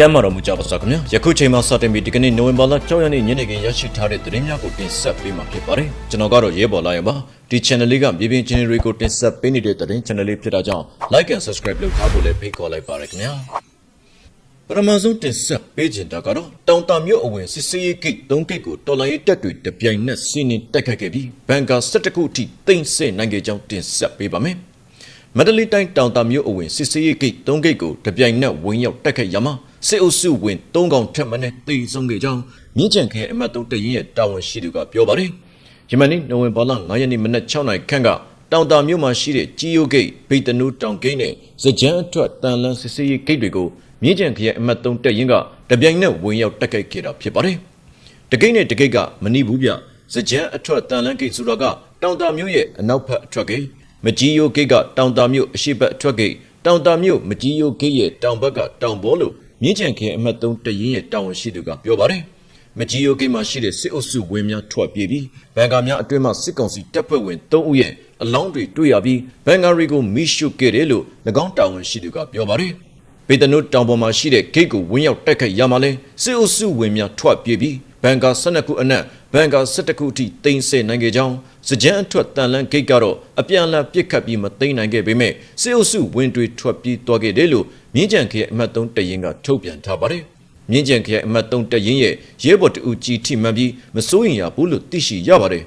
ကျမ်းမာတော်မူကြပါစေခင်ဗျာယခုချိန်မှာစတင်ပြီးဒီကနေ့နိုဝင်ဘာလ6ရက်နေ့ညနေခင်းရရှိထားတဲ့သတင်းများကိုတင်ဆက်ပေးမှာဖြစ်ပါတယ်ကျွန်တော်ကတော့ရဲဘော်လာရပါဒီ channel လေးကမြေပြင် channel တွေကိုတင်ဆက်ပေးနေတဲ့သတင်း channel လေးဖြစ်တာကြောင့် like and subscribe လုပ်ထားဖို့လည်းဖိတ်ခေါ်လိုက်ပါရခင်ဗျာပထမဆုံးတင်ဆက်ပေးခြင်းတာကတော့တောင်တာမြို့အဝင်စစ်စေးရေးဂိတ်3ဂိတ်ကိုတော်လိုင်းရေးတပ်တွေတပြိုင်နက်စီးနင်းတက်ခတ်ခဲ့ပြီးဘန်ကာ17ခုအထိတိမ့်ဆဲနိုင်ခဲ့ကြောင်းတင်ဆက်ပေးပါမယ် မန္တလေးတိုင်းတောင်တာမြို့အဝင်စစ်စေးရေးဂိတ်3ဂိတ်ကိုတပြိုင်နက်ဝင်ရောက်တက်ခတ်ရမှာစစ်အုပ်စုဝင်3កောင်ထက်မနဲ့တေဆုံးခဲ့ကြောင်းမြင်းကြံခဲအမတ်3တရင်ရဲ့တာဝန်ရှိသူကပြောပါတယ်ယမန်နေ့နိုဝင်ဘာလ9ရက်နေ့မနက်6နာရီခန့်ကတောင်တာမြို့မှာရှိတဲ့ကြီးယိုဂိတ်ဗိတ်တနူးတောင်ဂိတ်နဲ့စကြမ်းအထွတ်တန်လန်းစစ်စေးရေးဂိတ်တွေကိုမြင်းကြံခဲအမတ်3တရင်ကတပြိုင်နက်ဝင်ရောက်တက်ခတ်ခဲ့တာဖြစ်ပါတယ်တကိတ်နဲ့တကိတ်ကမနီဘူးဗျစကြမ်းအထွတ်တန်လန်းဂိတ်ဆိုတာကတောင်တာမြို့ရဲ့အနောက်ဘက်အထွတ်ဂိတ် မကြီးယိုဂိတ်ကတောင်တာမြို့အရှိတ်ဘက်အထွတ်ဂိတ်တောင်တာမြို့မကြီးယိုဂိတ်ရဲ့တောင်ဘက်ကတောင်ဘောလို့မြင်းကြံခဲအမတ်3တရင်ရဲ့တာဝန်ရှိသူကပြောပါတယ်မကြီးယိုဂိတ်မှာရှိတဲ့စစ်အုပ်စုဝင်းများထွက်ပြေးပြီးဘန်ကာများအတွင်းမှစစ်ကောင်စီတပ်ဖွဲ့ဝင်3ဦးရဲ့အလောင်းတွေတွေ့ရပြီးဘန်ကာတွေကိုမိရှုခဲ့တယ်လို့၎င်းတာဝန်ရှိသူကပြောပါတယ်ပေတနုတောင်ပေါ်မှာရှိတဲ့ဂိတ်ကိုဝင်းရောက်တိုက်ခိုက်ရမှာလဲစစ်အုပ်စုဝင်များထွက်ပြေးပြီးဘန်ကာ12ခုအနက်ဘန်ကာ17ခုအထိတင်ဆက်နိုင်ခဲ့ကြောင်း စကြမ်းအထွတ်တန်လန်းဂိတ်ကတော့အပြန်အလှန်ပစ်ခတ်ပြီးမသိမ်းနိုင်ခဲ့ပေမဲ့စစ်အုပ်စုဝင်တွေထွက်ပြေးသွားခဲ့တယ်လို့မြင်းကြံခရဲ့အမှတ်3တရင်ကထုတ်ပြန်ထားပါတယ်မြင်းကြံခရဲ့အမှတ်3တရင်ရဲ့ရဲဘော်တူကြီးထိမှန်ပြီးမစိုးရင်ရဘူးလို့သိရှိရပါတယ်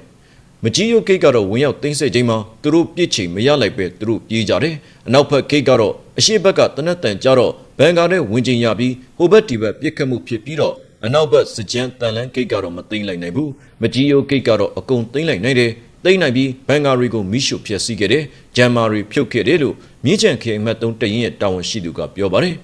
မကြီးရုပ်ဂိတ်ကတော့ဝင်ရောက်သိမ်းဆည်းချိန်မှာသူတို့ပြစ်ချိန်မရလိုက်ပဲသူတို့ပြေးကြတယ်အနောက်ဘက်ဂိတ်ကတော့အရှိဘက်ကတနက်တန်ကြတော့ဘန်ကာနဲ့ဝင်ချိန်ရပြီးဟိုဘက်ဒီဘက်ပြစ်ခတ်မှုဖြစ်ပြီးတော့အနောက်ဘက်စကြမ်းတန်လန်းဂိတ်ကတော့မသိမ်းလိုက်နိုင်ဘူးမကြီးရုပ်ဂိတ်ကတော့အကုန်သိမ်းလိုက်နိုင်တယ် သိမ်းနိုင်ပြီးဘန်ကာရီကိုမိရှုဖျက်ဆီးခဲ့တယ်ဂျမ်မာရီဖြုတ်ခဲ့တယ်လို့မြင်းချန်ခေအမှတ်3တရင်ရဲ့တာဝန်ရှိသူကပြောပါတယ်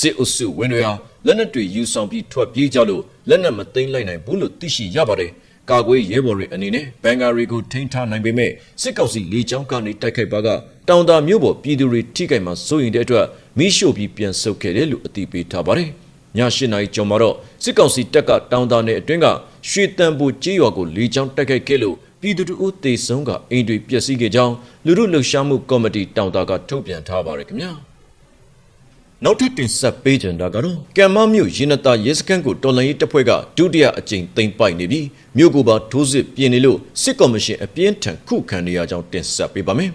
စစ်အုပ်စုဝင်တွေဟာလက်နက်တွေယူဆောင်ပြီးထွက်ပြေးကြလို့လက်နက်မသိမ်းလိုက်နိုင်ဘူးလို့သိရှိရပါတယ်ကာကွယ်ရဲဘော်တွေအနေနဲ့ဘန်ကာရီကိုထိန်းထားနိုင်ပေမဲ့စစ်ကောင်စီလေကြောင်းကနေတိုက်ခိုက်ပါကတောင်တာမြို့ပေါ်ပြည်သူတွေထိခိုက်မှာစိုးရင်တဲ့အတွက်မိရှုပြီးပြန်ဆုတ်ခဲ့တယ်လို့အသိပေးထားပါတယ်ည၈နာရီကျော်မှာတော့စစ်ကောင်စီတပ်ကတောင်တာနယ်အတွင်းကရွှေတန်ပူကြေးရွာကိုလေကြောင်းတိုက်ခိုက်ခဲ့လို့ ပြည်သူတို့တေဆုံးကအိမ်တွေပျက်စီးခဲ့ကြောင်းလူမှုလှုပ်ရှားမှုကော်မတီတောင်တာကထုတ်ပြန်ထားပါတယ်ခင်ဗျာနောက်ထပ်တင်ဆက်ပေးကြတာကတော့ကံမမြို့ရင်းနတာရဲစခန်းကိုတော်လှန်ရေးတပ်ဖွဲ့ကဒုတိယအကြိမ်သိမ်းပိုက်နေပြီးမြို့ကိုပါထိုးစစ်ပြင်နေလို့စစ်ကော်မရှင်အပြင်းထန်ခုခံနေရကြောင်းတင်ဆက်ပေးပါမယ်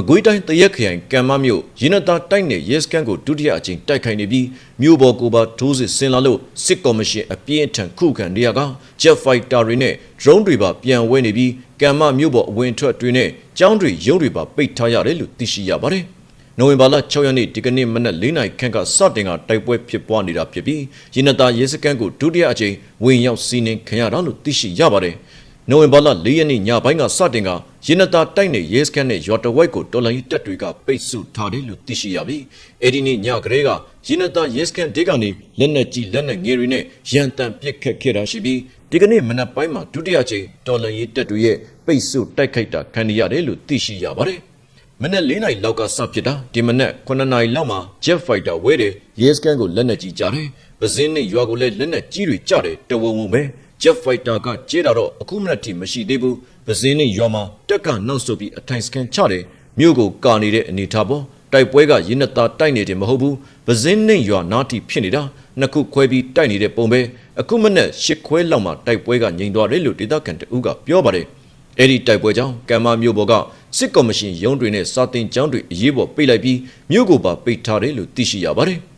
မကွေးတိုင်းတရက်ခရိုင်ကံမမြို့ရင်းနတာတိုက်နယ်ရဲစခန်းကိုဒုတိယအကြိမ်တိုက်ခိုက်နေပြီးမြို့ပေါ်ကိုပါထိုးစစ်ဆင်လာလို့စစ်ကော်မရှင်အပြင်းထန်ခုခံနေရက Jet Fighter တွေနဲ့ drone တွေပါပြန်ဝဲနေပြီးကံမမြို့ပေါ်အဝင်ထွက်တွေနဲ့ကျောင်းတွေရုံးတွေပါပိတ်ထားရတယ်လို့သိရှိရပါတယ်။နိုဝင်ဘာလ6ရက်နေ့ဒီကနေ့မနက်၄နာရီခန့်ကစတင်ကတိုက်ပွဲဖြစ်ပွားနေတာဖြစ်ပြီးရင်းနတာရဲစခန်းကိုဒုတိယအကြိမ်ဝင်ရောက်စီးနင်းခံရတာလို့သိရှိရပါတယ်။ နိုဝင်ဘာလ၄ရက်နေ့ညပိုင်းကစတင်ကရင်းနတာတိုက်နယ်ရဲစခန်းနဲ့ရွာတဝိုက်ကိုတော်လိုင်းတပ်တွေကပိတ်ဆို့ထားတယ်လို့သိရှိရပြီးအဲဒီနေ့ညကလေးကရင်းနတာရဲစခန်းဒေကနေလက်နက်ကြီးလက်နက်ငယ်တွေနဲ့ရန်တမ်းပစ်ခတ်ခဲ့တာရှိပြီးဒီကနေ့မနက်ပိုင်းမှာဒုတိယကြိမ်တော်လိုင်းတပ်တွေရဲ့ပိတ်ဆို့တိုက်ခိုက်တာခံရတယ်လို့သိရှိရပါတယ်။မနက်၄နာရီလောက်ကစဖြစ်တာဒီမနက်9နာရီလောက်မှာ Jet Fighter ဝဲတယ်ရဲစကန်ကိုလက်နက်ကြီးကြတယ်ပဇင်းနဲ့ရွာကိုလည်းလက်နက်ကြီးတွေကြတယ်တဝုံဝုံပဲ Jet Fighter ကကျဲတာတော့အခုမနက်ထိမရှိသေးဘူးပဇင်းနဲ့ရွာမှာတက်ကနောက်ဆုတ်ပြီးအထိုင်စကန်ချတယ်မြို့ကိုကာနေတဲ့အနေထားပေါ်တိုက်ပွဲကရင်းနတာတိုက်နေတယ်မဟုတ်ဘူးပဇင်းနဲ့ရွာနားထိဖြစ်နေတာနှစ်ခုခွဲပြီးတိုက်နေတဲ့ပုံပဲအခုမနက်ရှစ်ခွဲလောက်မှာတိုက်ပွဲကငြိမ်သွားတယ်လို့ဒေသခံတအူးကပြောပါတယ်အဲ့ဒီတိုက်ပွဲကြောင့်ကံမမြို့ပေါ်ကစစ်ကော်မရှင်ရုံးတွေနဲ့စာတင်ကျောင်းတွေအရေးပေါ်ပိတ်လိုက်ပြီးမြို့ကိုပါပိတ်ထားတယ်လို့သိရှိရပါတယ်။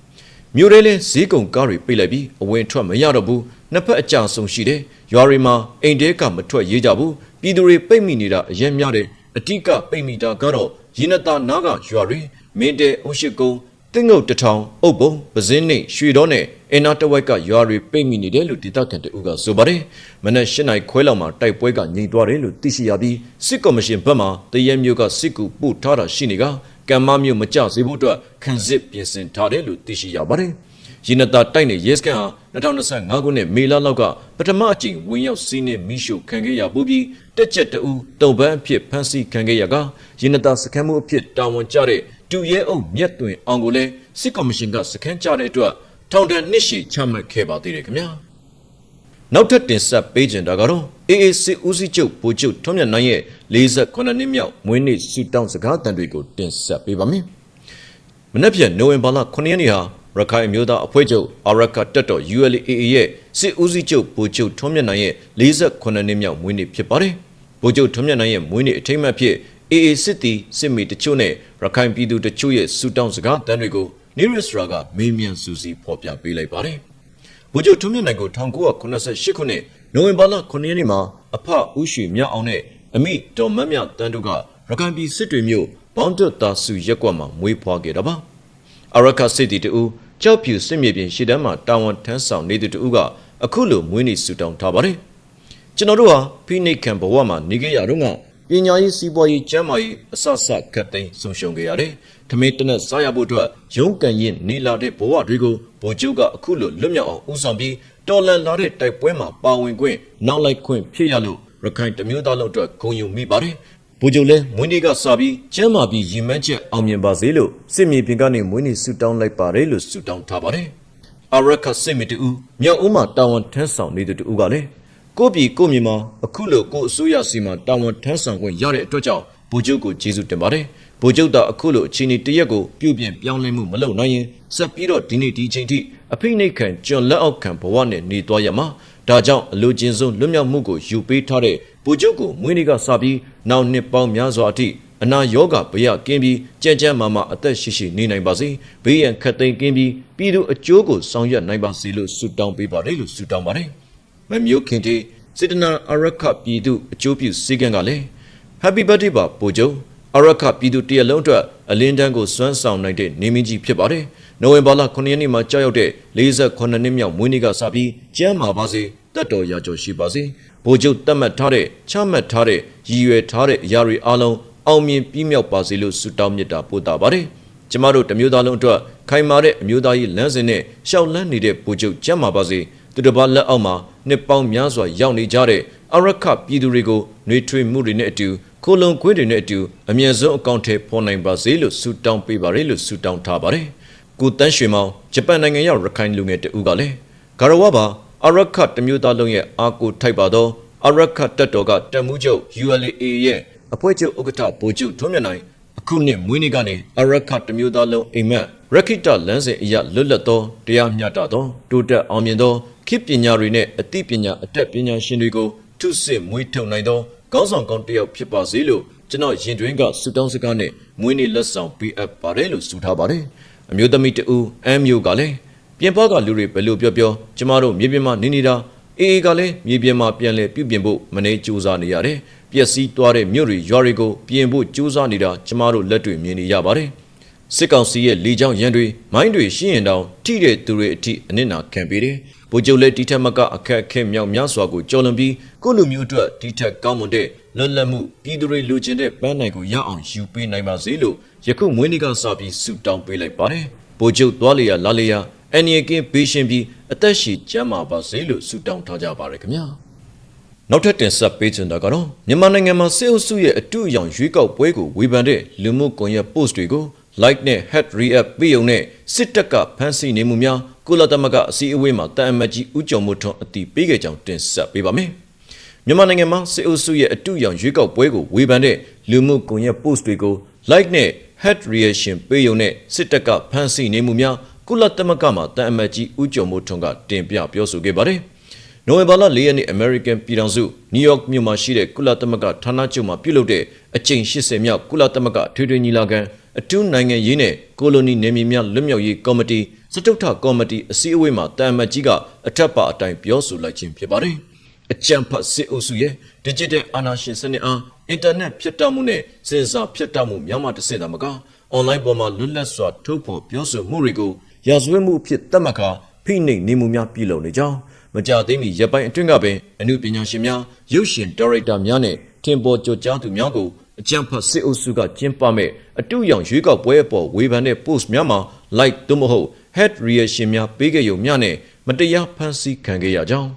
မြို့ထဲလဲဈေးကုံကားတွေပိတ်လိုက်ပြီးအဝင်ထွက်မရတော့ဘူး။နှစ်ဖက်အကြအဆုံရှိတယ်။ရွာတွေမှာအိမ်တဲကမထွက်ရေးကြဘူး။ပြည်သူတွေပိတ်မိနေတာအရင်များတယ်။အတိကပိတ်မိတာကတော့ရင်းနတာနားကရွာတွေမင်းတဲအုံရှိကုန်းတင်းငုတ်တထောင်အုပ်ပုံပဇင်းနေရွှေတော်နဲ့အင်နာတဝိုက်ကရွာတွေပိတ်မိနေတယ်လို့ဒေသခံတအုပ်ကဆိုပါတယ်။မနက်၈နာရီခွဲလောက်မှာတိုက်ပွဲကငြိမ်သွားတယ်လို့သိရှိရပြီးစစ်ကော်မရှင်ဘက်မှတရဲမျိုးကစစ်ကူပို့ထားတာရှိနေက ကံမမျိုးမကြစေဖို့အတွက်ခံစစ်ပြင်ဆင်ထားတယ်လို့သိရှိရပါတယ်။ရင်းနတာတိုက်နေရဲစကန်ဟာ2025ခုနှစ်မေလလောက်ကပထမအကြိမ်ဝင်ရောက်စီးနှင်းမိရှုခံခဲ့ရပူပြီးတက်ချက်တအူတုံပန်းအဖြစ်ဖမ်းဆီးခံခဲ့ရကရင်းနတာစခန်းမှုအဖြစ်တာဝန်ကျတဲ့တူရဲအုပ်မြတ်တွင်အောင်ကိုလည်းစစ်ကော်မရှင်ကစခန်းချတဲ့အတွက်ထောင်ဒဏ်နှစ်ရှည်ချမှတ်ခဲ့ပါသေးတယ်ခင်ဗျာနောက်ထပ်တင်ဆက်ပေးကြတာကတော့ AAC ဦးစီးချုပ်ဗိုလ်ချုပ်ထွန်းမြတ်နိုင်ရဲ့48နှစ်မြောက်မွေးနေ့ဆုတောင်းစကားတန်တွေကိုတင်ဆက်ပေးပါမယ်မနေ့ပြန်နိုဝင်ဘာလ9ရက်နေ့ဟာရခိုင်မျိုးသားအဖွဲ့ချုပ်အာရကတက်တော် ULAA ရဲ့စစ်ဦးစီးချုပ်ဗိုလ်ချုပ်ထွန်းမြတ်နိုင်ရဲ့48နှစ်မြောက်မွေးနေ့ဖြစ်ပါတယ်။ဗိုလ်ချုပ်ထွန်းမြတ်နိုင်ရဲ့မွေးနေ့အထိမ်းအမှတ်ဖြစ် AA စစ်တီစစ်မီတချို့နဲ့ရခိုင်ပြည်သူတချို့ရဲ့စူတောင်းစကားတန်းတွေကိုနေရစ်စရာကမေးမြန်းစူးစီးဖော်ပြပေးလိုက်ပါတယ်။ဗိုလ်ချုပ်ထွန်းမြတ်နိုင်ကို1988ခုနှစ် နိုဝင်ဘာလ9ရက်နေ့မှာအဖဦးရွှေမြအောင်နဲ့အမိတော်မတ်မြတန်းတို့ကရခိုင်ပြည်စစ်တွေမြို့ဘောင်းတွတ်သားစုရက်ကွက်မှာမွေးဖွားခဲ့တာပါအရခစစ်တီတူကြောက်ဖြူစစ်မြေပြင်ရှေ့တန်းမှာတာဝန်ထမ်းဆောင်နေသူတူကအခုလိုမွေးနေ့ဆူတောင်းထားပါတယ်ကျွန်တော်တို့ဟာဖိနှိတ်ခံဘဝမှာနေခဲ့ရတော့ကပညာရေးစီးပွားရေးကျန်းမာရေးအစစခတ်သိမ်းဆုံးရှုံးခဲ့ရတယ်။ထမင်းတနက်စားရဖို့အတွက်ရုန်းကန်ရင်နေလာတဲ့ဘဝတွေကိုဗိုလ်ချုပ်ကအခုလိုလွတ်မြောက်အောင်ဦးဆောင်ပြီး တော်လန်လာတဲ့တိုက်ပွဲမှာပါဝင်ခွင့်နောက်လိုက်ခွင့်ဖြစ်ရလို့ရခိုင်တမျိုးသားလုံးအတွက်ဂုဏ်ယူမိပါတယ်။ဗိုလ်ချုပ်လည်းမွေးနေ့ကစပြီးကျမ်းမာပြီးရင်မန်းချက်အောင်မြင်ပါစေလို့စစ်မြေပြင်ကနေမွေးနေ့ဆုတောင်းလိုက်ပါတယ်လို့ဆုတောင်းထားပါတယ်။အရခစစ်မီတူမြောက်ဦးမှာတာဝန်ထမ်းဆောင်နေတဲ့တူကလည်းကိုယ့်ပြည်ကိုယ့်မြေမှာအခုလိုကိုယ့်အစိုးရစီမှာတာဝန်ထမ်းဆောင်ခွင့်ရတဲ့အတွက်ကြောင့်ဗိုလ်ချုပ်ကိုကျေးဇူးတင်ပါတယ်ဗိုလ်ချုပ်သာအခုလိုအချိန်ဒီတရက်ကိုပြုပြင်ပြောင်းလဲမှုမလုပ်နိုင်ရင်ဆက်ပြီးတော့ဒီနေ့ဒီချိန်ထိ အဖိနှိတ်ခံကျွန်လက်အောက်ခံဘဝနဲ့နေသွားရမှာဒါကြောင့်အလိုချင်ဆုံးလွတ်မြောက်မှုကိုယူပေးထားတဲ့ဗိုလ်ချုပ်ကိုမွေးနေ့ကစပြီးနောက်နှစ်ပေါင်းများစွာအထိအနာယောဂဘယကင်းပြီးကြံ့ကြံ့မာမာအသက်ရှိရှိနေနိုင်ပါစေဘေးရန်ခတ်သိမ်းကင်းပြီးပြည်သူအကျိုးကိုဆောင်ရွက်နိုင်ပါစေလို့ဆုတောင်းပေးပါတယ်လို့ဆုတောင်းပါတယ်မမျိုးခင်တီစေတနာအရခပြည်သူအကျိုးပြုစီကံကလည်း Happy birthday ပါပိုချုပ်အရခပြည်သူတရလုံးအတွက်အလင်းတန်းကိုစွမ်းဆောင်နိုင်တဲ့နေမင်းကြီးဖြစ်ပါတယ် နိုဝင်ဘာလ9ရက်နေ့မှာကြောက်ရောက်တဲ့48နှစ်မြောက်မွေးနေ့ကစပြီးကျမ်းမာပါစေတက်တော်ရာကျော်ရှိပါစေဗိုလ်ချုပ်တတ်မှတ်ထားတဲ့ချမှတ်ထားတဲ့ရည်ရွယ်ထားတဲ့အရာတွေအလုံးအောင်မြင်ပြီးမြောက်ပါစေလို့ဆုတောင်းမြတ်တာပို့တာပါတယ်ကျမတို့တမျိုးသားလုံးအတွက်ခိုင်မာတဲ့အမျိုးသားရေးလမ်းစဉ်နဲ့ရှောက်လန်းနေတဲ့ဗိုလ်ချုပ်ကျမ်းမာပါစေသူတစ်ပါးလက်အောက်မှာနှစ်ပေါင်းများစွာရောက်နေကြတဲ့အရခပြည်သူတွေကိုနှွေထွေးမှုတွေနဲ့အတူခိုလုံခွေးတွေနဲ့အတူအမြင့်ဆုံးအကောင့်ထဲပေါ်နိုင်ပါစေလို့ဆုတောင်းပေးပါရလို့ဆုတောင်းထားပါတယ်။ ကိုတန်းရွှေမောင်ဂျပန်နိုင်ငံရောက်ရခိုင်လူငယ်တဦးကလည်းဂရဝပါအရခတမျိုးသားလုံးရဲ့အာကိုထိုက်ပါသောအရခတက်တော်ကတမှုချုပ် ULA ရဲ့အဖွဲ့ချုပ်ဥက္ကဋ္ဌဗိုလ်ချုပ်ထွန်းမြတ်နိုင်အခုနှစ်မွေးနေ့ကနေအရခတမျိုးသားလုံးအိမ်မက်ရခိတလမ်းစဉ်အရလွတ်လပ်သောတရားမျှတသောတိုးတက်အောင်မြင်သောခေတ်ပညာတွေနဲ့အသိပညာအတတ်ပညာရှင်တွေကိုထုစစ်မွေးထုတ်နိုင်သောကောင်းဆောင်ကောင်းတစ်ယောက်ဖြစ်ပါစေလို့ကျွန်တော်ရင်တွင်ကဆုတောင်းစကားနဲ့မွေးနေ့လက်ဆောင်ပေးအပ်ပါတယ်လို့ဆုထားပါတယ် အမျိုးသမီးတူအမ်မျိုးကလည်းပြင်ပကလူတွေဘယ်လိုပြောပြောကျမတို့မြေပြင်မှာနေနေတာအေးအေးကလည်းမြေပြင်မှာပြန်လဲပြုပြင်ဖို့မနေကြိုးစားနေရတယ်ပျက်စီးသွားတဲ့မြို့တွေရွာတွေကိုပြင်ဖို့ကြိုးစားနေတာကျမတို့လက်တွေမြင်နေရပါတယ်စစ်ကောင်စီရဲ့လေကြောင်းရန်တွေမိုင်းတွေရှိရင်တောင်ထိတဲ့သူတွေအထိအနစ်နာခံပေးတယ်။ဗိုလ်ချုပ်လည်းဒီထက်မကအခက်အခဲမြောက်များစွာကိုကြော်လွန်ပြီးကိုလူမျိုးအတွက်ဒီထက်ကောင်းမွန်တဲ့လွတ်လပ်မှုပြည်သူတွေလူချင်းတဲ့ပန်းနိုင်ကိုရအောင်ယူပေးနိုင်ပါစေလို့ ယခုမွေးနေ့ကစပြီးဆုတောင်းပေးလိုက်ပါတယ်။ဗိုလ်ချုပ်သွားလျာလာလျာအန်ရီကင်းဘေးရှင်ပြီးအသက်ရှည်ကျန်းမာပါစေလို့ဆုတောင်းထားကြပါရခင်ဗျာ။နောက်ထပ်တင်ဆက်ပေးချင်တာကတော့မြန်မာနိုင်ငံမှာစစ်အုပ်စုရဲ့အတူအယောင်ရွေးကောက်ပွဲကိုဝေဖန်တဲ့လူမှုကွန်ရက် post တွေကို like နဲ့ head react ပေးုံနဲ့စစ်တပ်ကဖမ်းဆီးနေမှုများကုလသမဂ္ဂအစည်းအဝေးမှာတာအမတ်ကြီးဦးကျော်မိုးထွန်းအတီးပေးခဲ့ကြောင်းတင်ဆက်ပေးပါမယ်။မြန်မာနိုင်ငံမှာစစ်အုပ်စုရဲ့အတူအယောင်ရွေးကောက်ပွဲကိုဝေဖန်တဲ့လူမှုကွန်ရက် post တွေကို like နဲ့ head reaction ပေးုံနဲ့စစ်တပ်ကဖမ်းဆီးနေမှုများကုလသမဂ္ဂမှာတာအမတ်ကြီးဦးကျော်မိုးထွန်းကတင်ပြပြောဆိုခဲ့ပါတယ်။နိုဝင်ဘာလ၄ရက်နေ့ American ပြည်ထောင်စုနယူးယောက်မြို့မှာရှိတဲ့ကုလသမဂ္ဂဌာနချုပ်မှာပြုလုပ်တဲ့အကြိမ်80မြောက်ကုလသမဂ္ဂထွေထွေညီလာခံအထူးနိုင်ငံရေးနဲ့ကိုလိုနီနယ်မြေများလွတ်မြောက်ရေးကော်မတီစတုထကော်မတီအစည်းအဝေးမှာတာမတ်ကြီးကအထက်ပါအတိုင်းပြောဆိုလိုက်ခြင်းဖြစ်ပါတယ်။အကြံဖတ်စစ်အုပ်စုရဲ့ digital အာဏာရှင်စနစ်အား အင်တာနက်ဖြစ်တတ်မှုနဲ့စဉ်စားဖြစ်တတ်မှုများမှတစ်ဆင့်သာမကအွန်လိုင်းပေါ်မှာလွတ်လပ်စွာထုတ်ဖော်ပြောဆိုမှုတွေကိုရာဇဝတ်မှုအဖြစ်သတ်မှတ်ကာဖိနှိပ်နေမှုများပြုလုပ်နေကြောင်းမကြသေးမီရပိုင်းအတွင်းကပင်အမှုပညာရှင်များရုပ်ရှင်ဒါရိုက်တာများနဲ့ထင်ပေါ်ကြကြားသူများကိုအကြံဖတ်စစ်အုပ်စုကကျင်းပမဲ့အတူရောင်ရွေးကောက်ပွဲအပေါ်ဝေဖန်တဲ့ post များမှာ like သို့မဟုတ် head reaction များပေးခဲ့ရုံမျှနဲ့မတရားဖန်ဆီးခံခဲ့ရကြောင်း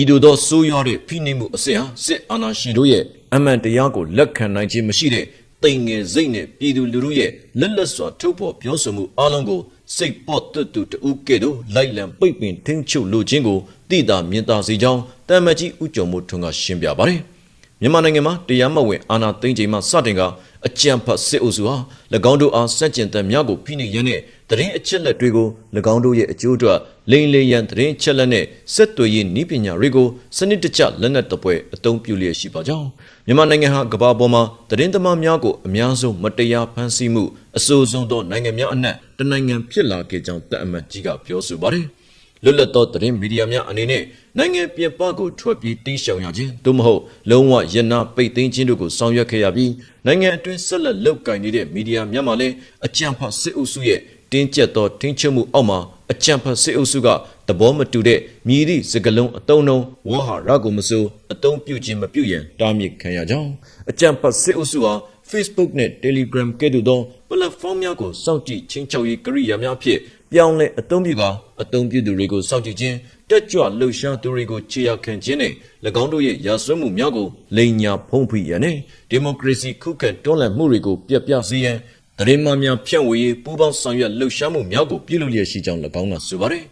ဤသို့သောဆိုးရွားတဲ့ဖိနှိပ်မှုအစစ်ဟာစစ်အာဏာရှင်တို့ရဲ့ အမှန်တရားကိုလက်ခံနိုင်ခြင်းမရှိတဲ့တိမ်ငယ်စိတ်နဲ့ပြည်သူလူထုရဲ့လက်လက်စွာထုတ်ဖော်ပြောဆိုမှုအလုံးကိုစိတ်ပေါ်တွတ်တူတူကဲ့သို့လိုက်လံပိတ်ပင်ထင်းချုပ်လိုခြင်းကိုတိတာမြင်သာစေကြောင်းတမ္မကြီးဦးကျော်မိုးထွန်းကရှင်းပြပါတယ်။မြန်မာနိုင်ငံမှာတရားမဝင်အာဏာသိမ်းချိန်မှစတင်ကအကြံဖတ်စစ်အုပ်စုဟာ၎င်းတို့အားစန့်ကျင်တဲ့များကိုဖိနှိပ်ရန်နဲ့ သတင်းအချက်လက်တွေကို၎င်းတို့ရဲ့အကျိုးအတွက်လိန်လေရန်သတင်းအချက်လက်နဲ့ဆက်သွယ်ရေးနည်းပညာတွေကိုစနစ်တကျလက်နက်တပွဲအသုံးပြုလျက်ရှိပါကြောင်းမြန်မာနိုင်ငံဟာကမ္ဘာပေါ်မှာသတင်းသမားများကိုအများဆုံးမတရားဖမ်းဆီးမှုအဆိုးဆုံးသောနိုင်ငံများအနက်တနိုင်ငံဖြစ်လာခဲ့ကြောင်းတပ်အမတ်ကြီးကပြောဆိုပါတယ်။လွတ်လပ်သောသတင်းမီဒီယာများအနေနဲ့နိုင်ငံပြင်ပကိုထွက်ပြေးတိမ်းရှောင်ရခြင်းသို့မဟုတ်လုံးဝရန်နာပိတ်သိမ်းခြင်းတို့ကိုဆောင်ရွက်ခဲ့ရပြီးနိုင်ငံအတွင်းဆက်လက်လုပ်ကိုင်နေတဲ့မီဒီယာများမှာလည်းအကြံဖတ်စစ်အုပ်စုရဲ့ တင်းကျပ်သောထိန်းချုပ်မှုအောက်မှာအကြံဖတ်စစ်အုပ်စုကသဘောမတူတဲ့မြည်သည့်စကလုံးအတုံးလုံးဝါဟာရကိုမစိုးအတုံးပြုခြင်းမပြုရန်တားမြစ်ခံရကြောင်းအကြံဖတ်စစ်အုပ်စုဟာ Facebook နဲ့ Telegram ကဲ့သို့သော platform များကိုစောင့်ကြည့်ချင်းချောက်ရေးကိရိယာများဖြင့်ပြောင်းလဲအသုံးပြုကာအသုံးပြုသူတွေကိုစောင့်ကြည့်ခြင်းတက်ကြွလှုပ်ရှားသူတွေကိုခြေရခံခြင်းနဲ့၎င်းတို့ရဲ့ရာဇဝတ်မှုများကိုလိန်ညာဖုံးဖိရန်နဲ့ဒီမိုကရေစီခုခံတွန်းလှန်မှုတွေကိုပြတ်ပြစေရန် တရင်မှများဖြန့်ဝေရေးပူးပေါင်းဆောင်ရွက်လှုပ်ရှားမှုများကိုပြုလုပ်လျက်ရှိကြောင်း၎င်းကဆိုပါတယ်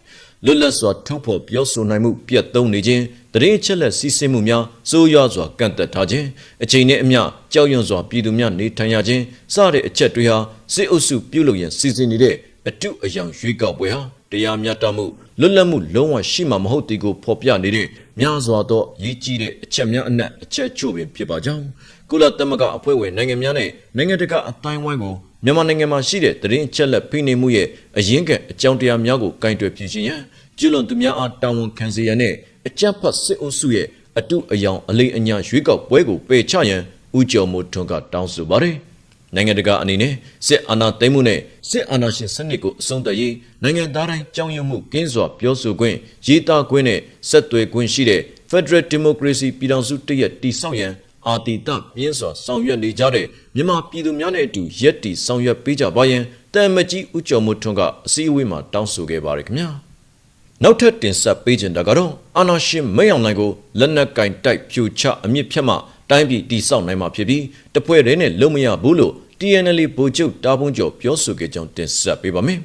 လွတ်လပ်စွာထုတ်ဖော်ပြောဆိုနိုင်မှုပြတ်သုံးနေခြင်းတရင်ချက်လက်စီးဆင်းမှုများစိုးရွားစွာကန့်သက်ထားခြင်းအချိန်နဲ့အမျှကြောက်ရွံ့စွာပြည်သူများနေထိုင်ရခြင်းစတဲ့အချက်တွေဟာစစ်အုပ်စုပြုလုပ်ရန်စီစဉ်နေတဲ့အတုအယောင်ရွေးကောက်ပွဲဟာတရားမျှတမှုလွတ်လပ်မှုလုံးဝရှိမှာမဟုတ်တီကိုဖော်ပြနေတဲ့များစွာသောရည်ကြီးတဲ့အချက်များအနက်အချက်ချို့ပင်ဖြစ်ပါကြောင်း ကုလသမဂ္ဂအဖွဲ့ဝင်နိုင်ငံများနဲ့နိုင်ငံတကာအတိုင်းဝိုင်းကိုမြန်မာနိုင်ငံမှာရှိတဲ့သတင်းအချက်လက်ဖိနှိပ်မှုရဲ့အရင်းကအကြောင်းတရားများကိုကင်တွယ်ပြင်ဆင်ရန်ကျူးလွန်သူများအားတာဝန်ခံစေရန်နဲ့အကြမ်းဖက်စစ်အုပ်စုရဲ့အတုအယောင်အလိမ်အညာရွေးကောက်ပွဲကိုပယ်ချရန်ဦးကျော်မိုးထွန်းကတောင်းဆိုပါတယ်။နိုင်ငံတကာအနေနဲ့စစ်အာဏာသိမ်းမှုနဲ့စစ်အာဏာရှင်စနစ်ကိုအဆုံးသတ်ရေးနိုင်ငံသားတိုင်းကြောင်းရွံ့မှုကင်းစွာပြောဆိုခွင့်ရေးသားခွင့်နဲ့ဆက်သွယ်ခွင့်ရှိတဲ့ Federal Democracy ပြည်ထောင်စုတရက်တည်ဆောက်ရန် အာတီတပြင်းစွာဆောင်ရွက်နေကြတဲ့မြန်မာပြည်သူများနဲ့အတူရက်တီဆောင်ရွက်ပေးကြပါရန်တန်မကြီးဦးကျော်မိုးထွန်းကအစည်းအဝေးမှာတောင်းဆိုခဲ့ပါတယ်ခင်ဗျာနောက်ထပ်တင်ဆက်ပေးခြင်းတကတော့အာနာရှင်မိတ်အောင်နိုင်ကိုလက်နက်ကင်တိုက်ဖြူချအမြင့်ဖြတ်မှတိုင်းပြည်တိဆောက်နိုင်မှာဖြစ်ပြီးတပွဲတည်းနဲ့လုံမရဘူးလို့ TNL ဗိုလ်ချုပ်တာပွန်ကျော်ပြောဆိုခဲ့ကြောင်းတင်ဆက်ပေးပါမယ်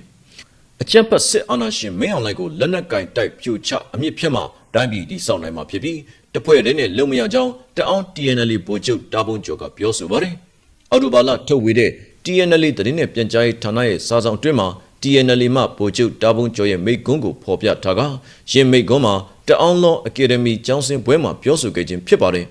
အကြံပတ်စစ်အာဏာရှင်မင်းအောင်လှိုင်ကိုလက်နက်ကင်တိုက်ဖြိုချအမြင့်ဖြတ်မှတိုင်းပြည်တည်ဆောက်နိုင်မှာဖြစ်ပြီးတဖွဲ့တည်းနဲ့လုံမရကြောင်းတအောင်း TNL ဗိုလ်ချုပ်တာပွန်ကျော်ကပြောဆိုပါတယ်အော်တိုဘာလထုတ်ဝေတဲ့ TNL သတင်းနဲ့ပြန်ကြားရေးဌာနရဲ့စာဆောင်တွင်မှာ TNL မှဗိုလ်ချုပ်တာပွန်ကျော်ရဲ့မိကွန်းကိုဖော်ပြထားကရင်မိကွန်းမှာတအောင်းလောအကယ်ဒမီကျောင်းစင်ပွဲမှာပြောဆိုခဲ့ခြင်းဖြစ်ပါတယ်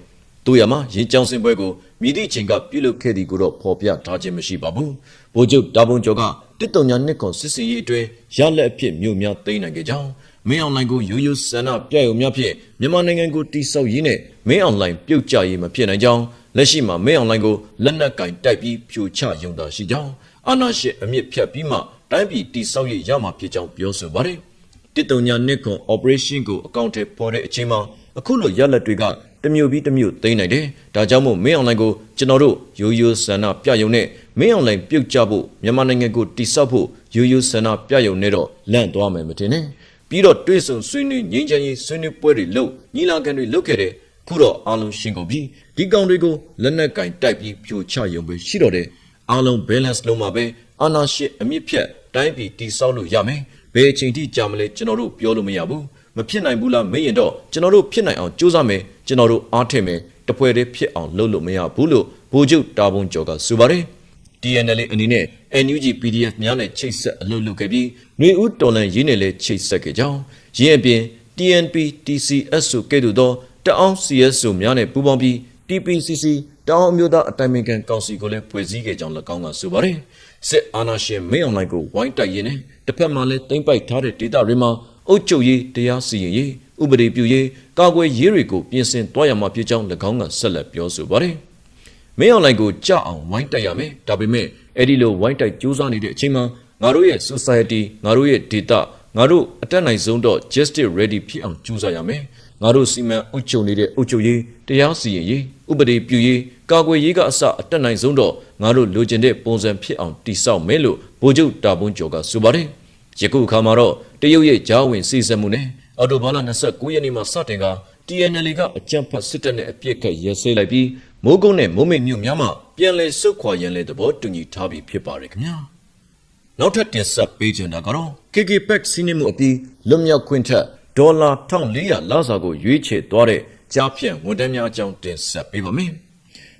တို့ရမှာရင်ကျောင်းစင်ပွဲကိုမိသည့်ချိန်ကပြုလုပ်ခဲ့သည်ကိုတော့ဖော်ပြထားခြင်းမရှိပါဘူး။ဗိုလ်ချုပ်တာဘုံကျော်က တစ်တုံညာနှစ်ခွန်စစ်စီရေးအတွင်းရလက်အဖြစ်မြို့များသိမ်းနိုင်ခဲ့ကြောင်းမင်းအွန်လိုင်းကိုရိုးရိုးဆန္ဒပြရုံများဖြင့်မြန်မာနိုင်ငံကိုတိစောက်ရေးနဲ့မင်းအွန်လိုင်းပြုတ်ကျရေးမဖြစ်နိုင်ကြောင်းလက်ရှိမှာမင်းအွန်လိုင်းကိုလက်နက်ကင်တိုက်ပြီးဖြိုချရုံသာရှိကြောင်းအာဏာရှင်အမြင့်ဖြတ်ပြီးမှတိုင်းပြည်တိစောက်ရေးရမှာဖြစ်ကြောင်းပြောဆိုပါတယ်။တစ်တုံညာနှစ်ခွန် operation ကိုအကောင့်ထဲပေါ်တဲ့အချိန်မှာအခုလိုရလက်တွေကတမျိုးပြီးတမျိုးသိမ်းနိုင်တယ်။ဒါကြောင့်မို့မင်းအွန်လိုင်းကိုကျွန်တော်တို့ရိုးရိုးဆန္ဒပြရုံနဲ့ မင်းအွန်လိုင်းပြုတ်ကျဖို့မြန်မာနိုင်ငံကိုတိစောက်ဖို့ရိုးရိုးဆန္ဒပြရုံနဲ့တော့လန့်သွားမယ်မတင်နဲ့။ပြီးတော့တွေးဆုံဆွေးနွေးငြိမ်းချမ်းရေးဆွေးနွေးပွဲတွေလုပ်ညီလာခံတွေလုပ်ခဲ့တယ်။ခုတော့အားလုံးရှင်းကုန်ပြီ။ဒီကောင်တွေကိုလက်နက်ကင်တိုက်ပြီးဖြိုချရုံပဲရှိတော့တယ်။အားလုံး balance လုံးမှာပဲအာနာရှစ်အမြင့်ဖြတ်တိုင်းပြည်တိစောက်လို့ရမယ်။ဘယ်အချိန်ထိကြာမလဲကျွန်တော်တို့ပြောလို့မရဘူး။မဖြစ်နိုင်ဘူးလားမေးရင်တော့ကျွန်တော်တို့ဖြစ်နိုင်အောင်ကြိုးစားမယ်ကျွန်တော်တို့အားထည့်မယ်တပွဲတည်းဖြစ်အောင်လုပ်လို့မရဘူးလို့ဗိုလ်ချုပ်တာဘုံကျော်ကဆိုပါတယ် TNL အနေနဲ့ NUG PDF များနဲ့ချိတ်ဆက်အလုပ်လုပ်ခဲ့ပြီးຫນွေဦးတော်လန်ရင်းနဲ့လည်းချိတ်ဆက်ခဲ့ကြောင်းရင်းအပြင် TNP TCS ဆိုကဲ့သို့သောတအောင်း CS ဆိုများနဲ့ပူးပေါင်းပြီး TPCC တောင်အမျိုးသားအတိုင်ပင်ခံကောင်စီကိုလည်းဖွဲ့စည်းခဲ့ကြောင်း၎င်းကဆိုပါတယ်စစ်အာဏာရှင်မင်းအောင်လှိုင်ကိုဝိုင်းတိုက်ရင်းနဲ့တစ်ဖက်မှာလည်းတင်ပိုက်ထားတဲ့ဒေသတွေမှာအုပ်ချုပ်ရေးတရားစီရင်ရေးဥပဒေပြုရေးကာကွယ်ရေးတွေကိုပြင်ဆင်တွားရမှာဖြစ်ကြောင်း၎င်းကဆက်လက်ပြောဆိုပါတယ်။ မင်းအောင်လှိုင်ကိုကြောက်အောင်ဝိုင်းတိုက်ရမယ်။ဒါပေမဲ့အဲ့ဒီလိုဝိုင်းတိုက်ကြိုးစားနေတဲ့အချိန်မှာငါတို့ရဲ့ society ငါတို့ရဲ့ data ငါတို့အတက်နိုင်ဆုံးတော့ justice ready ဖြစ်အောင်ကြိုးစားရမယ်။ငါတို့စီမံအုပ်ချုပ်နေတဲ့အုပ်ချုပ်ရေးတရားစီရင်ရေးဥပဒေပြုရေးကာကွယ်ရေးကအစအတက်နိုင်ဆုံးတော့ငါတို့လိုချင်တဲ့ပုံစံဖြစ်အောင်တည်ဆောက်မယ်လို့ဗိုလ်ချုပ်တာပွန်ကျော်ကဆိုပါတယ်။ယခုအခါမှာတော့တရုတ်ရဲ့ဂျားဝင်စီစံမှုနဲ့အော်တိုဘာလ29ရက်နေ့မှာစတင်က TNL ကအကြံဖတ်စစ်တပ်နဲ့အပြစ်ခတ်ရဲဆေးလိုက်ပြီး မိုးကုန်းနဲ့မိုးမိတ်မြို့များမှာပြန်လည်ဆုတ်ခွာရန်လဲသဘောတူညီထားပြီးဖြစ်ပါတယ်ခင်ဗျာနောက်ထပ်တင်ဆက်ပေးချင်တာကတော့ KK Pack စီးနှင်းမှုအပြီးလွတ်မြောက်ခွင့်ထက်ဒေါ်လာ1400လစာကိုရွေးချယ်သွားတဲ့ကြားဖြန့်ဝန်ထမ်းများအကြောင်းတင်ဆက်ပေးပါမယ်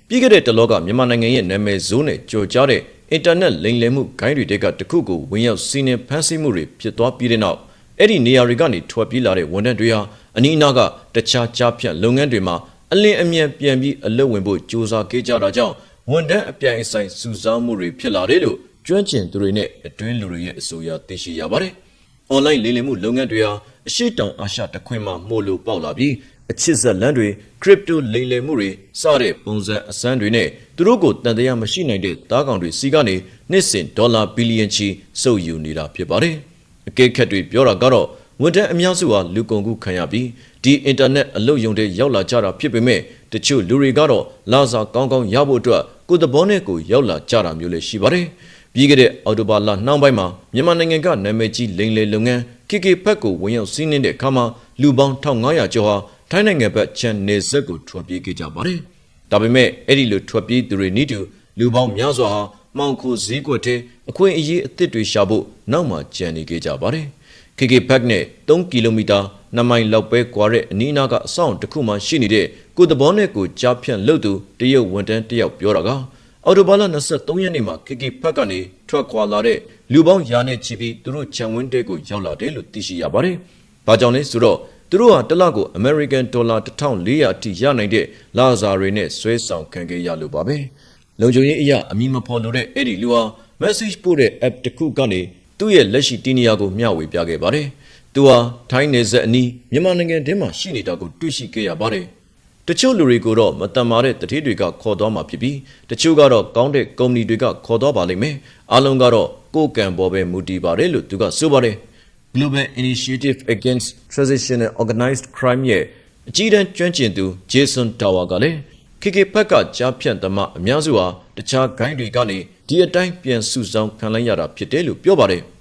ပြီးခဲ့တဲ့တလောကမြန်မာနိုင်ငံရဲ့နာမည်ဇိုးနဲ့ကြော်ကြားတဲ့အင်တာနက်လိမ်လည်မှုဂိုင်းတွေတဲကတစ်ခုကိုဝင်ရောက်စီးနှင်းဖမ်းဆီးမှုတွေဖြစ်သွားပြီးတဲ့နောက်အဲ့ဒီနေရာတွေကနေထွက်ပြေးလာတဲ့ဝန်ထမ်းတွေဟာအနီးအနားကတခြားကြားဖြတ်လုပ်ငန်းတွေမှာ အလင်းအမြန်ပြန်ပြီးအလုပ်ဝင်ဖို့ကြိုးစားခဲ့ကြတာကြောင့်ဝန်ထမ်းအပြိုင်အဆိုင်စုဆောင်းမှုတွေဖြစ်လာတယ်လို့ကျွမ်းကျင်သူတွေနဲ့အတွင်းလူတွေရဲ့အဆိုအရသိရှိရပါတယ်။ online လိမ်လည်မှုလုပ်ငန်းတွေဟာအရှိတောင်အာရှတစ်ခွင်မှာမှုလို့ပေါက်လာပြီးအချစ်ဆက်လန်းတွေ crypto လိမ်လည်မှုတွေစတဲ့ပုံစံအစမ်းတွေနဲ့သူတို့ကိုတန်တရားမရှိနိုင်တဲ့တားကောင်တွေစီကနေနှစ်စဉ်ဒေါ်လာဘီလီယံချီစုပ်ယူနေတာဖြစ်ပါတယ်။အကဲခတ်တွေပြောတာကတော့ဝန်ထမ်းအများစုဟာလူကုန်ကူးခံရပြီး ဒီအင်တာနက်အလုပ်ယုံတွေရောက်လာကြတာဖြစ်ပေမဲ့တချို့လူတွေကတော့လာစာကောင်းကောင်းရဖို့အတွက်ကိုယ်သဘောနဲ့ကိုယ်ရောက်လာကြတာမျိုးလည်းရှိပါတယ်။ပြီးခဲ့တဲ့အော်တိုဘာလနှောင်းပိုင်းမှာမြန်မာနိုင်ငံကနာမည်ကြီးလိမ်လည်လုပ်ငန်း KK ဖက်ကိုဝင်ရောက်စီးနင်းတဲ့အခါမှာလူပေါင်း1500ကျော်ဟာထိုင်းနိုင်ငံဘက်ချန်နေဆက်ကိုထွက်ပြေးခဲ့ကြပါတယ်။ဒါပေမဲ့အဲ့ဒီလိုထွက်ပြေးသူတွေနီးတူလူပေါင်းများစွာဟာမောင်ခိုဈေးကွက်ထဲအခွင့်အရေးအသစ်တွေရှာဖို့နောက်မှကြံနေခဲ့ကြပါတယ်။ KK ဘက်နဲ့3ကီလိုမီတာ 2မိုင်လောက်ပဲကွာတဲ့အနီးအနားကအဆောင်တစ်ခုမှရှိနေတဲ့ကိုယ်တဘောနဲ့ကိုကြားဖြန့်လို့သူတရုတ်ဝန်တန်းတယောက်ပြောတာကအော်တိုဘာလ23ရက်နေ့မှာ KK ဘက်ကနေထွက်ခွာလာတဲ့လူပေါင်းရာနဲ့ချီပြီးသူတို့ခြံဝင်းတဲကိုရောက်လာတယ်လို့သိရှိရပါတယ်။ဘာကြောင့်လဲဆိုတော့သူတို့ဟာတစ်လကို American Dollar 1400အထိရနိုင်တဲ့လာဇာတွေနဲ့ဆွဲဆောင်ခံခဲ့ရလို့ပါပဲ။လုံခြုံရေးအရာအမိမဖော်လို့တဲ့အဲ့ဒီလူဟာ message ပို့တဲ့ app တစ်ခုကနေသူ့ရဲ့လက်ရှိတီးနေရကိုမျှဝေပြခဲ့ပါတယ်။ သူဟာထိုင်းနယ်စပ်အနီးမြန်မာနိုင်ငံထဲမှာရှိနေတာကိုတွေ့ရှိခဲ့ရပါတယ်။တချို့လူတွေကိုတော့မတန်မာတဲ့တတိတွေကခေါ်သွားမှာဖြစ်ပြီးတချို့ကတော့ကောင်းတဲ့ကုမ္ပဏီတွေကခေါ်သွားပါလိမ့်မယ်။အားလုံးကတော့ကိုယ်ကံပေါ်ပဲမူတည်ပါတယ်လို့သူကဆိုပါတယ်။ Global Initiative Against Transitional Organized Crime ရဲ့အကြီးတန်းကျွမ်းကျင်သူ Jason Tower ကလည်း KK ဘက်ကကြားဖြတ်သမားအများစုဟာတခြားဂိုင်းတွေကနေဒီအတိုင်းပြန်စုဆောင်ခံလိုက်ရတာဖြစ်တယ်လို့ပြောပါတယ်။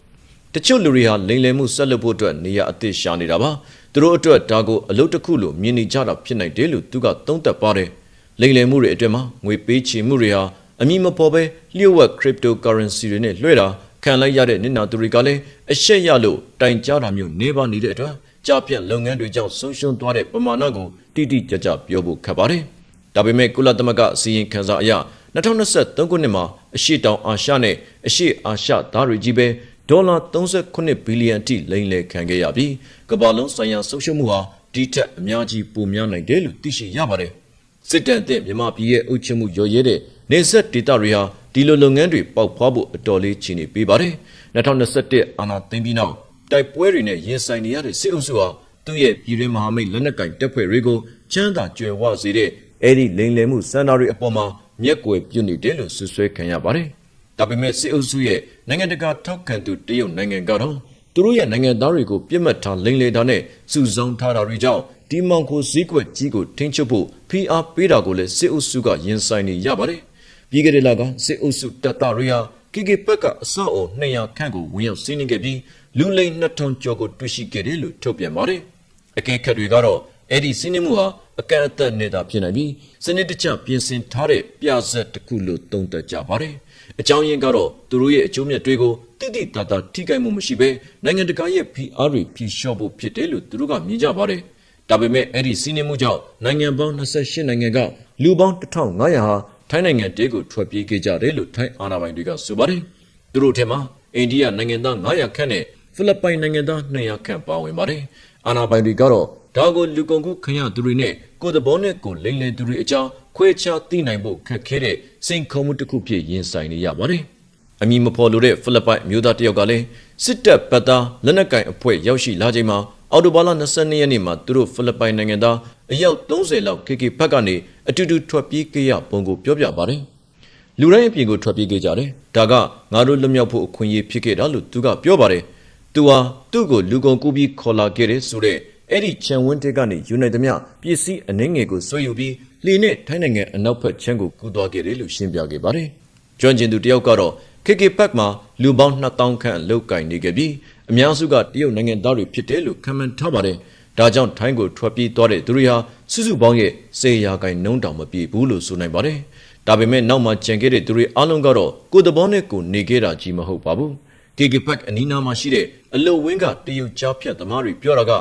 တချို့လူတွေဟာလိမ်လည်မှုဆက်လုပ်ဖို့အတွက်နေရာအသစ်ရှာနေတာပါ။သူတို့အတွက်ဒါကိုအလုပ်တစ်ခုလို့မြင်နေကြတာဖြစ်နိုင်တယ်လို့သူကသုံးသပ်ပါတယ်။လိမ်လည်မှုတွေအတွင်းမှာငွေပေးချေမှုတွေဟာအမည်မဖော်ပဲလျှို့ဝှက် cryptocurrency တွေနဲ့လွှဲတာခံလိုက်ရတဲ့နစ်နာသူတွေကလည်းအရှက်ရလို့တိုင်ကြားတာမျိုးနေပါနေတဲ့အတွက်ကြားပြန့်လုပ်ငန်းတွေကြောင့်ဆုံးရှုံးသွားတဲ့ပမာဏကိုတိတိကျကျပြောဖို့ခက်ပါတယ်။ဒါပေမဲ့ကုလသမဂ္ဂစီရင်ခံစာအရ2023ခုနှစ်မှာအရှိတောင်အာရှနဲ့အရှိအာရှသားတွေကြီးပဲ ဒေါ်လာ38ဘီလီယံအထိလိမ်လည်ခံခဲ့ရပြီးကမ္ဘာလုံးဆိုင်ရာဆုံးရှုံးမှုဟာဒီထက်အများကြီးပိုများနိုင်တယ်လို့သိရှိရပါတယ်။စစ်တပ်တဲ့မြန်မာပြည်ရဲ့အုပ်ချုပ်မှုရော်ရဲတဲ့နေဆက်ဒေတာတွေဟာဒီလိုလုပ်ငန်းတွေပေါက်ဖွားဖို့အတော်လေးချီနေပေးပါတယ်။2021အာဏာသိမ်းပြီးနောက်တိုက်ပွဲတွေနဲ့ရင်ဆိုင်နေရတဲ့စစ်အုပ်စုဟာသူ့ရဲ့ပြည်တွင်းမဟာမိတ်လက်နက်ကင်တပ်ဖွဲ့တွေကိုချမ်းသာကြွယ်ဝစေတဲ့အဲ့ဒီလိမ်လည်မှုစံတော်တွေအပေါ်မှာမျက်ကွယ်ပြုနေတယ်လို့ဆွဆွဲခံရပါတယ်။ ဒါပေမဲ့စစ်အုပ်စုရဲ့နိုင်ငံတကာထောက်ခံသူတရုတ်နိုင်ငံကတော့သူတို့ရဲ့နိုင်ငံသားတွေကိုပြစ်မှတ်ထားလိမ်လည်တာနဲ့စုဆောင်းထားတာတွေကြောင့်ဒီမောင်ကိုစည်းကွက်ကြီးကိုထိန်းချုပ်ဖို့ဖိအားပေးတာကိုလည်းစစ်အုပ်စုကရင်ဆိုင်နေရပါတယ်။ပြီးခဲ့တဲ့လကစစ်အုပ်စုတပ်သားတွေဟာကေကေပက်ကအဆောက်အုံ200ခန့်ကိုဝင်ရောက်စီးနင်းခဲ့ပြီးလူလိမ်2000ကျော်ကိုတွေ့ရှိခဲ့တယ်လို့ထုတ်ပြန်ပါတယ်။အကဲခတ်တွေကတော့အဲ့ဒီစီးနင်းမှုဟာအကန့်အသတ်နဲ့သာဖြစ်နိုင်ပြီးစနစ်တကျပြင်ဆင်ထားတဲ့ပြဆက်တစ်ခုလို့သုံးသပ်ကြပါတယ်။ အကြောင်းရင်းကတော့သူတို့ရဲ့အကျိုးမြတ်တွေကိုတိတိတတ်တာထိခိုက်မှုမရှိဘဲနိုင်ငံတကာရဲ့ဖိအားတွေဖြေလျှော့ဖို့ဖြစ်တယ်လို့သူတို့ကမြင်ကြပါတယ်။ဒါပေမဲ့အဲ့ဒီစီးနင်းမှုကြောင့်နိုင်ငံပေါင်း28နိုင်ငံကလူပေါင်း1500ဟာထိုင်းနိုင်ငံတဲကိုထွက်ပြေးခဲ့ကြတယ်လို့ထိုင်းအာဏာပိုင်တွေကဆိုပါတယ်။သူတို့ထဲမှာအိန္ဒိယနိုင်ငံသား900ခန့်နဲ့ဖိလစ်ပိုင်နိုင်ငံသား200ခန့်ပါဝင်ပါတယ်။အာဏာပိုင်တွေကတော့ဒါကိုလူကုန်ကူးခံရသူတွေနဲ့ကိုယ်တဘောနဲ့ကိုလိမ့်လည်သူတွေအကြောင်း ခွဲခြားသိနိုင်ဖို့ခက်ခဲတဲ့စိန်ခေါ်မှုတစ်ခုဖြစ်ရင်ဆိုင်နေရပါတယ်။အမည်မဖော်လိုတဲ့ဖိလစ်ပိုင်မျိုးသားတယောက်ကလည်းစစ်တပ်ပတ်သားလက်နက်ကင်အဖွဲ့ရောက်ရှိလာချိန်မှာအော်တိုဘာလ22ရက်နေ့မှာသူတို့ဖိလစ်ပိုင်နိုင်ငံသားအယောက်30လောက် KK ဘက်ကနေအတူတူထွက်ပြေးခဲ့ရပုံကိုပြောပြပါတယ်။လူတိုင်းအပြင်ကိုထွက်ပြေးခဲ့ကြတယ်။ဒါကငါတို့လွတ်မြောက်ဖို့အခွင့်အရေးဖြစ်ခဲ့တာလို့သူကပြောပါတယ်။သူဟာသူ့ကိုလူကုန်ကူးပြီးခေါ်လာခဲ့တဲ့ဆိုတဲ့အဲ့ဒီချန်ဝင်းတက်ကနေယူနိုင်သမျှပစ္စည်းအနှင်းငယ်ကိုဆွဲယူပြီး လှေနဲ့ထိုင်းနိုင်ငံအနောက်ဘက်ချမ်းကိုကူးသွားခဲ့တယ်လို့ရှင်းပြခဲ့ပါတယ်။ကျွမ်းကျင်သူတယောက်ကတော့ KK Park မှာလူပေါင်း2000ခန့်လောက်ကင်နေခဲ့ပြီးအများစုကတရုတ်နိုင်ငံသားတွေဖြစ်တယ်လို့ခန့်မှန်းထားပါတယ်။ဒါကြောင့်ထိုင်းကိုထွက်ပြေးသွားတဲ့သူတွေဟာစုစုပေါင်းရဲ့စေရာကိုင်နှုံးတောင်မပြေဘူးလို့ဆိုနိုင်ပါတယ်။ဒါပေမဲ့နောက်မှကြံခဲ့တဲ့သူတွေအားလုံးကတော့ကိုယ်တဘောနဲ့ကိုနေခဲ့တာကြီးမဟုတ်ပါဘူး။ KK Park အနီးနားမှာရှိတဲ့အလုတ်ဝင်းကတရုတ်ကြားဖြတ်သမားတွေပြောတာက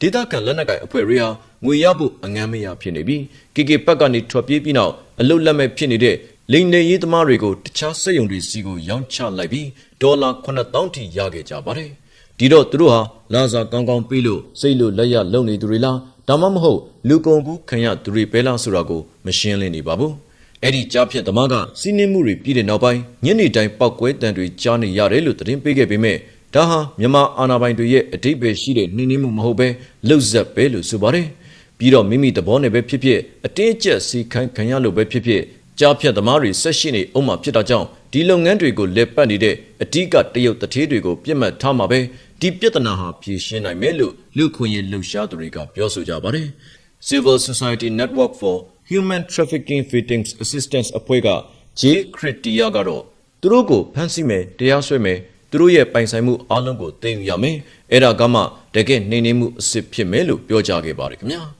ဒေသခံလက်နက်ကိုင်အဖွဲ့တွေဟာ ငွေရဖို့အငမ်းမရဖြစ်နေပြီး KK ဘက်ကနေထွက်ပြေးပြီးနောက်အလုတ်လက်မဲ့ဖြစ်နေတဲ့လိန်နေရေးသမားတွေကိုတခြားစက်ရုံတွေစီကိုရောင်းချလိုက်ပြီးဒေါ်လာ9000ထိရခဲ့ကြပါတယ်ဒီတော့သူတို့ဟာလာစာကောင်းကောင်းပေးလို့စိတ်လို့လက်ရလုံနေသူတွေလားဒါမှမဟုတ်လူကုန်ကူးခံရသူတွေပဲလားဆိုတာကိုမရှင်းလင်းနေပါဘူးအဲ့ဒီကြားဖြတ်သမားကစီးနှင်းမှုတွေပြည်တဲ့နောက်ပိုင်းညနေတိုင်းပောက်ကွဲတံတွေကြားနေရတယ်လို့သတင်းပေးခဲ့ပေမဲ့ဒါဟာမြန်မာအာဏာပိုင်တွေရဲ့အတိတ်ပဲရှိတဲ့နှင်းနှင်းမှုမဟုတ်ပဲလှုပ်ဆက်ပဲလို့ဆိုပါတယ် ပြီးတော့မိမိသဘောနဲ့ပဲဖြစ်ဖြစ်အတင်းအကျပ်စီခိုင်းခံရလို့ပဲဖြစ်ဖြစ်ကြားဖြတ်သမားတွေဆက်ရှိနေအောင်မှဖြစ်တာကြောင့်ဒီလုပ်ငန်းတွေကိုလက်ပတ်နေတဲ့အဓိကတရုတ်တထေးတွေကိုပြစ်မှတ်ထားမှာပဲဒီပြဿနာဟာဖြေရှင်းနိုင်မယ်လို့လူခွင့်ရေးလှုပ်ရှားသူတွေကပြောဆိုကြပါတယ် Civil Society Network for Human Trafficking Victims Assistance အဖွဲ့က J. Kritia ကတော့သူတို့ကိုဖမ်းဆီးမယ်တရားစွဲမယ်သူတို့ရဲ့ပိုင်ဆိုင်မှုအလုံးကိုသိမ်းယူရမယ်အဲ့ဒါကမှတကယ်နှိမ့်နှင်းမှုအစ်စ်ဖြစ်မယ်လို့ပြောကြားခဲ့ပါတယ်ခင်ဗျာ